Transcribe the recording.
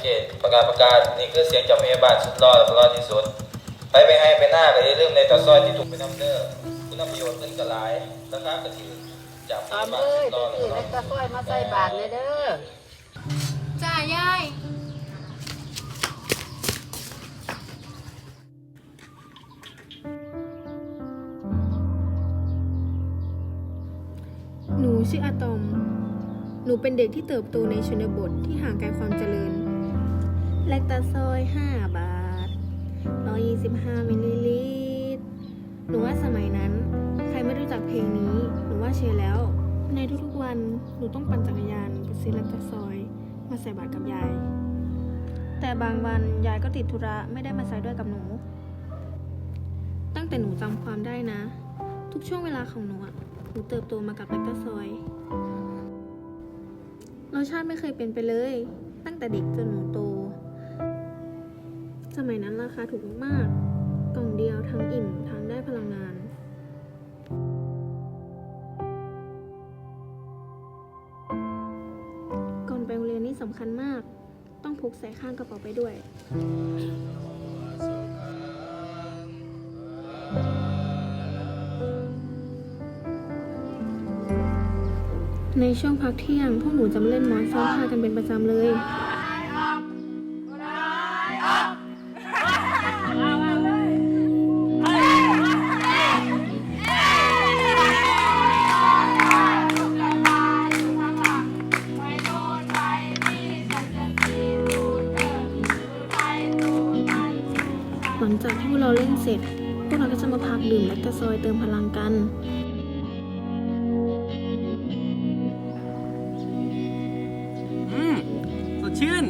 เกตประกาศประกาศนี่คือเสียงจากพยาบาลสุดรอดและรอดที่สุด ไปไปให้ไปหน้าก็อย่าลืมในต่อซอยที่ถูกไปนำเด้อคุณประโยชน์ขึ้นกระหลายราคากระถือจากพตามยาบาเลลยสุดรไปอดและซื้อรอแล้ดวก็ซอยมาใส่บาทเลยเด้อ จ้ายาย หนูชื่ออะตอม หนูเป็นเด็กที่เติบโตในชนบทที่ห่างไกลความเจริญ แลคตาซอย5บาท 125มิลลิลิตร หนูว่าสมัยนั้น ใครไม่รู้จักเพลงนี้ หนูว่าเชยร์แล้ว ในทุกๆวัน หนูต้องปั่นจักรยานไปซื้อแลคตาซอย มาใส่บาตรกับยาย แต่บางวันยายก็ติดธุระไม่ได้มาใส่ด้วยกับหนู ตั้งแต่หนูจำความได้นะ ทุกช่วงเวลาของหนูอะหนูเติบโตมากับแลคตาซอยรสชาติไม่เคยเป็นไปเลย ตั้งแต่เด็กจนหนูโต สมัยนั้นราคาถูกมากๆ กล่องเดียวทั้งอิ่มทั้งได้พลังงาน ก่อนไปโรงเรียนนี่สำคัญมาก ต้องพกใส่ข้างกระเป๋าไปด้วยในช่วงพักเที่ยง พวกหนูจะมาเล่นมอนซ้อนผ้ากันเป็นประจำเลย หลังจากที่พวกเราเล่นเสร็จ พวกเราก็จะมาพักดื่มและกระซอยเติมพลังกัน อืม สดชื่น